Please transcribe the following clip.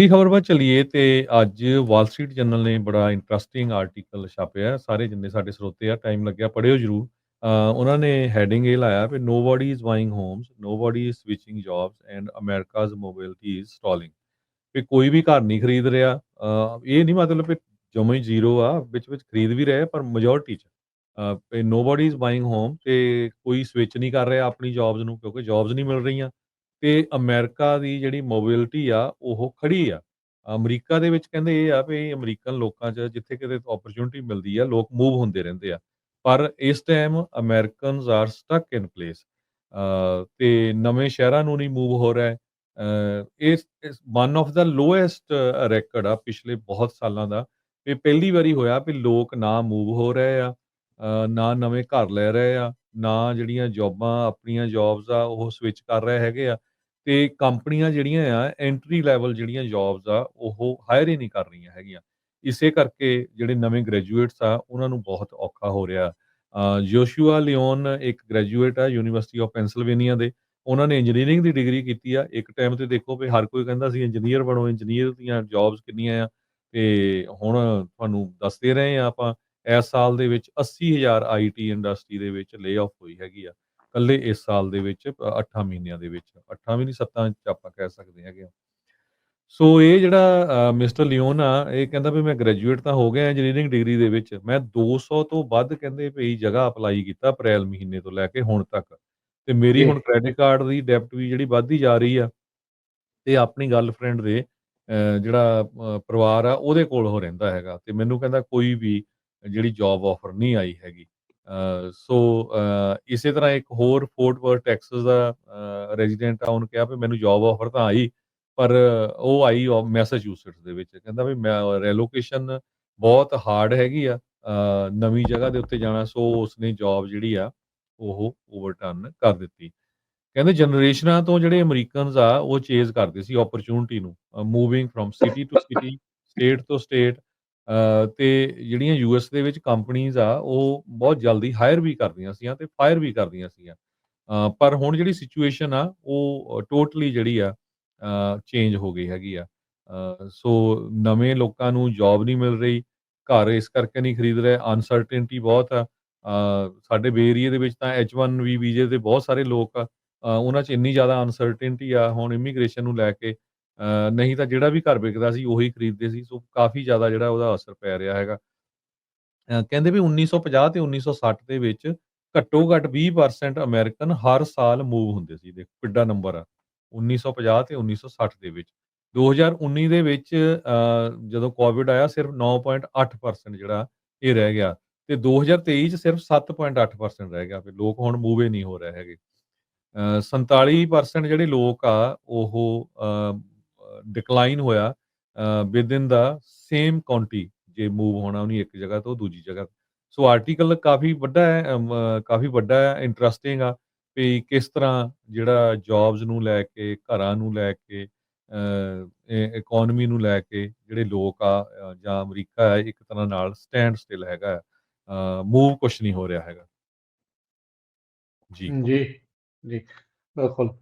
ਦੀ ਖਬਰ ਵੱਲ ਚਲੀਏ ਤੇ ਅੱਜ ਵਾਲ ਸਟਰੀਟ ਜਰਨਲ ਨੇ ਬੜਾ ਇੰਟਰਸਟਿੰਗ ਆਰਟੀਕਲ ਛਾਪਿਆ ਸਾਰੇ ਜਿੰਨੇ ਸਾਡੇ ਸਰੋਤੇ ਆ ਟਾਈਮ ਲੱਗਿਆ ਪੜ੍ਹਿਓ ਜ਼ਰੂਰ। ਉਹਨਾਂ ਨੇ ਹੈਡਿੰਗ ਇਹ ਲਾਇਆ ਵੀ nobody is buying homes nobody is switching jobs and America's mobility is stalling ਵੀ ਕੋਈ ਵੀ ਘਰ ਨਹੀਂ ਖਰੀਦ ਰਿਹਾ ਇਹ ਨਹੀਂ ਮਤਲਬ ਕਿ ਜਮਾ ਹੀ ਜ਼ੀਰੋ ਆ ਵਿੱਚ ਵਿੱਚ ਖਰੀਦ ਵੀ ਰਹੇ ਪਰ ਮੈਜੋਰਟੀ ਚ। Uh, nobody is buying home ਤੇ ਕੋਈ ਸਵਿਚ ਨਹੀਂ ਕਰ ਰਿਹਾ ਆਪਣੀ ਜੌਬਸ ਨੂੰ ਕਿਉਂਕਿ ਜੌਬਸ ਨਹੀਂ ਮਿਲ ਰਹੀਆਂ। ਤੇ ਅਮਰੀਕਾ ਦੀ ਜਿਹੜੀ ਮੋਬਿਲਿਟੀ ਆ, ਉਹ ਖੜੀ ਆ। ਅਮਰੀਕਾ ਦੇ ਵਿੱਚ ਕਹਿੰਦੇ ਇਹ ਆ ਵੀ ਅਮਰੀਕਨ ਲੋਕਾਂ 'ਚ ਜਿੱਥੇ ਕਿਤੇ ਓਪਰਚੁਨਿਟੀ ਮਿਲਦੀ ਆ, ਲੋਕ ਮੂਵ ਹੁੰਦੇ ਰਹਿੰਦੇ ਆ। ਪਰ ਇਸ time Americans are stuck in place ਤੇ ਨਵੇਂ ਸ਼ਹਿਰਾਂ ਨੂੰ ਨਹੀਂ ਮੂਵ ਹੋ ਰਿਹਾ। ਇਸ one of the lowest record ਆ ਪਿਛਲੇ ਬਹੁਤ ਸਾਲਾਂ ਦਾ। ਵੀ ਪਹਿਲੀ ਵਾਰੀ ਹੋਇਆ ਵੀ ਲੋਕ ਨਾ ਮੂਵ ਹੋ ਰਹੇ ਆ ਨਾ ਨਵੇਂ ਘਰ ਲੈ ਰਹੇ ਆ, ਨਾ ਜਿਹੜੀਆਂ ਜੌਬਾਂ, ਆਪਣੀਆਂ ਜੌਬਸ ਆ, ਉਹ ਸਵਿਚ ਕਰ ਰਹੇ ਹੈਗੇ ਆ। ਤੇ ਕੰਪਨੀਆਂ ਜਿਹੜੀਆਂ ਆ ਐਂਟਰੀ ਲੈਵਲ ਜਿਹੜੀਆਂ ਜੌਬਸ ਆ ਉਹ ਹਾਇਰ ਹੀ ਨਹੀਂ ਕਰ ਰਹੀਆਂ ਹੈਗੀਆਂ। ਇਸੇ ਕਰਕੇ ਜਿਹੜੇ ਨਵੇਂ ਗ੍ਰੈਜੂਏਟਸ ਆ ਉਹਨਾਂ ਨੂੰ ਬਹੁਤ ਔਖਾ ਹੋ ਰਿਹਾ। ਅ, ਜੋਸ਼ੂਆ ਲਿਓਨ ਇੱਕ ਗ੍ਰੈਜੂਏਟ ਆ ਯੂਨੀਵਰਸਿਟੀ ਆਫ ਪੈਂਸਿਲਵੇਨੀਆ ਦੇ। ਉਹਨਾਂ ਨੇ ਇੰਜੀਨੀਅਰਿੰਗ ਦੀ ਡਿਗਰੀ ਕੀਤੀ ਆ। ਇੱਕ ਟਾਈਮ ਤੇ ਦੇਖੋ ਵੀ ਹਰ ਕੋਈ ਕਹਿੰਦਾ ਸੀ ਇੰਜੀਨੀਅਰ ਬਣੋ ਇੰਜੀਨੀਅਰ ਦੀਆਂ ਜੌਬਸ ਕਿੰਨੀਆਂ ਆ। ਤੇ ਹੁਣ ਤੁਹਾਨੂੰ ਦੱਸਦੇ ਰਹੇ ਆ ਆਪਾਂ ਇਸ ਸਾਲ ਦੇ ਵਿੱਚ 80000 ਆਈਟੀ ਇੰਡਸਟਰੀ ਦੇ ਵਿੱਚ ਲੇ-ਆਫ ਹੋਈ ਹੈਗੀ ਆ। ਕੱਲੇ ਇਸ ਸਾਲ ਦੇ ਵਿੱਚ 8 ਮਹੀਨਿਆਂ ਦੇ ਵਿੱਚ 8 ਵੀ ਨਹੀਂ 7 ਚ ਆਪਾਂ ਕਹਿ ਸਕਦੇ ਹੈਗੇ ਸੋ ਇਹ ਜਿਹੜਾ ਮਿਸਟਰ ਲਿਓਨ ਆ ਇਹ ਕਹਿੰਦਾ ਵੀ ਮੈਂ ਗ੍ਰੈਜੂਏਟ ਤਾਂ ਹੋ ਗਿਆ ਇੰਜੀਨੀਅਰਿੰਗ ਡਿਗਰੀ ਦੇ ਵਿੱਚ ਮੈਂ 200 ਤੋਂ ਵੱਧ ਕਹਿੰਦੇ ਭਈ ਜਗ੍ਹਾ ਅਪਲਾਈ ਕੀਤਾ ਅਪ੍ਰੈਲ ਮਹੀਨੇ ਤੋਂ ਲੈ ਕੇ ਹੁਣ ਤੱਕ। ਤੇ ਮੇਰੀ। ਹੁਣ ਕ੍ਰੈਡਿਟ ਕਾਰਡ ਦੀ ਡੈਬਟ ਵੀ ਜਿਹੜੀ ਵੱਧਦੀ ਜਾ ਰਹੀ ਆ ਤੇ ਆਪਣੀ ਗਰਲਫ੍ਰੈਂਡ ਦੇ ਜਿਹੜਾ ਪਰਿਵਾਰ ਆ ਉਹਦੇ ਕੋਲ ਉਹ ਰਹਿੰਦਾ ਹੈਗਾ। ਤੇ ਮੈਨੂੰ ਕਹਿੰਦਾ ਕੋਈ ਵੀ ਜਿਹੜੀ ਜੌਬ ਆਫਰ ਨਹੀਂ ਆਈ ਹੈਗੀ। ਸੋ ਇਸੇ ਤਰ੍ਹਾਂ ਇੱਕ ਹੋਰ ਫੋਰਟ ਵਰਥ ਟੈਕਸਸ ਦਾ ਰੈਜ਼ੀਡੈਂਟ ਆ, ਉਹਨੂੰ ਕਿਹਾ ਵੀ ਮੈਨੂੰ ਜੌਬ ਆਫਰ ਤਾਂ ਆਈ, ਪਰ ਉਹ ਆਈ ਮੈਸਾਚੂਸਟਸ ਦੇ ਵਿੱਚ, ਕਹਿੰਦਾ ਵੀ ਮੈਂ ਰੈਲੋਕੇਸ਼ਨ ਬਹੁਤ ਹਾਰਡ ਹੈਗੀ ਆ ਨਵੀਂ ਜਗ੍ਹਾ ਦੇ ਉੱਤੇ ਜਾਣਾ, ਸੋ ਉਸਨੇ ਜੌਬ ਜਿਹੜੀ ਆ, ਉਹ ਓਵਰਟਰਨ ਕਰ ਦਿੱਤੀ। ਕਹਿੰਦੇ ਜਨਰੇਸ਼ਨਾਂ ਤੋਂ ਜਿਹੜੇ ਅਮਰੀਕਨਸ ਆ, ਉਹ ਚੇਜ਼ ਕਰਦੇ ਸੀ ਓਪਰਚੂਨਿਟੀ ਨੂੰ moving from city to city state ਤੋਂ ਸਟੇਟ ਤੇ ਜਿਹੜੀਆਂ ਯੂਐਸ ਦੇ ਵਿੱਚ ਕੰਪਨੀਆਂ ਆ, ਉਹ ਬਹੁਤ ਜਲਦੀ ਹਾਇਰ ਵੀ ਕਰਦੀਆਂ ਸੀਆਂ ਤੇ ਫਾਇਰ ਵੀ ਕਰਦੀਆਂ ਸੀਆਂ। ਪਰ ਹੁਣ ਜਿਹੜੀ ਸਿਚੁਏਸ਼ਨ ਆ, ਉਹ ਟੋਟਲੀ ਜਿਹੜੀ ਆ ਚੇਂਜ ਹੋ ਗਈ ਹੈਗੀ ਆ। ਸੋ ਨਵੇਂ ਲੋਕਾਂ ਨੂੰ ਜੌਬ ਨਹੀਂ ਮਿਲ ਰਹੀ, ਘਰ ਇਸ ਕਰਕੇ ਨਹੀਂ ਖਰੀਦ ਰਹੇ ਅਨਸਰਟੇਨਟੀ ਬਹੁਤ ਆ। ਸਾਡੇ ਬੇਰੀਏ ਦੇ ਵਿੱਚ ਤਾਂ H1B ਵੀਜ਼ੇ ਤੇ ਬਹੁਤ ਸਾਰੇ ਲੋਕ ਆ। ਉਹਨਾਂ 'ਚ ਇੰਨੀ ਜ਼ਿਆਦਾ ਅਨਸਰਟੇਨਟੀ ਆ, ਹੁਣ ਇਮੀਗ੍ਰੇਸ਼ਨ ਨੂੰ ਲੈ ਕੇ ਨਹੀਂ ਤਾਂ ਜਿਹੜਾ ਵੀ ਘਰ ਵਿਕਦਾ ਸੀ ਉਹੀ ਖਰੀਦਦੇ ਸੀ ਸੋ ਕਾਫੀ ਜ਼ਿਆਦਾ ਜਿਹੜਾ ਉਹਦਾ ਅਸਰ ਪੈ ਰਿਹਾ ਹੈਗਾ। ਕਹਿੰਦੇ ਵੀ 1950 ਤੇ 1960 ਦੇ ਵਿੱਚ ਘੱਟੋ ਘੱਟ 20% ਅਮਰੀਕਨ ਹਰ ਸਾਲ ਮੂਵ ਹੁੰਦੇ ਸੀ ਦੇਖੋ ਕਿੱਡਾ ਨੰਬਰ ਆ 1950 ਤੇ 1960 ਦੇ ਵਿੱਚ। 2019 ਦੇ ਵਿੱਚ ਜਦੋਂ ਕੋਵਿਡ ਆਇਆ ਸਿਰਫ 9.8% ਜਿਹੜਾ ਇਹ ਰਹਿ ਗਿਆ ਤੇ 2023 ਚ ਸਿਰਫ 7.8% ਰਹਿ ਗਿਆ ਫਿਰ ਲੋਕ ਹੁਣ ਮੂਵੇ ਨਹੀਂ ਹੋ ਰਹੇ ਹੈਗੇ। ਅ, 47% ਜਿਹੜੇ ਲੋਕ ਆ ਉਹ ਡਿਕਲਾਈਨ ਹੋਇਆ ਵਿਦ ਦਾ ਸੇਮ ਕਾਉਂਟੀ ਜੇ ਮੂਵ ਹੋਣਾ ਉਹਨੀ ਇੱਕ ਜਗ੍ਹਾ ਤੋਂ ਦੂਜੀ ਜਗ੍ਹਾ। ਸੋ ਆਰਟੀਕਲ ਕਾਫੀ ਵੱਡਾ ਹੈ ਕਾਫੀ ਵੱਡਾ ਹੈ ਇੰਟਰਸਟਿੰਗ ਆ ਵੀ ਕਿਸ ਤਰ੍ਹਾਂ ਜਿਹੜਾ ਜੌਬਸ ਨੂੰ ਲੈ ਕੇ ਘਰਾਂ ਨੂੰ ਲੈ ਕੇ ਇਕਨੋਮੀ ਨੂੰ ਲੈ ਕੇ ਜਿਹੜੇ ਲੋਕ ਆ ਜਾਂ ਅਮਰੀਕਾ ਹੈ ਇੱਕ ਤਰ੍ਹਾਂ ਨਾਲ ਸਟੈਂਡ ਸਟਿਲ ਹੈਗਾ। ਮੂਵ ਕੁਛ ਨਹੀਂ ਹੋ ਰਿਹਾ ਹੈਗਾ। ਜੀ। ਜੀ, ਜੀ, ਬਿਲਕੁਲ।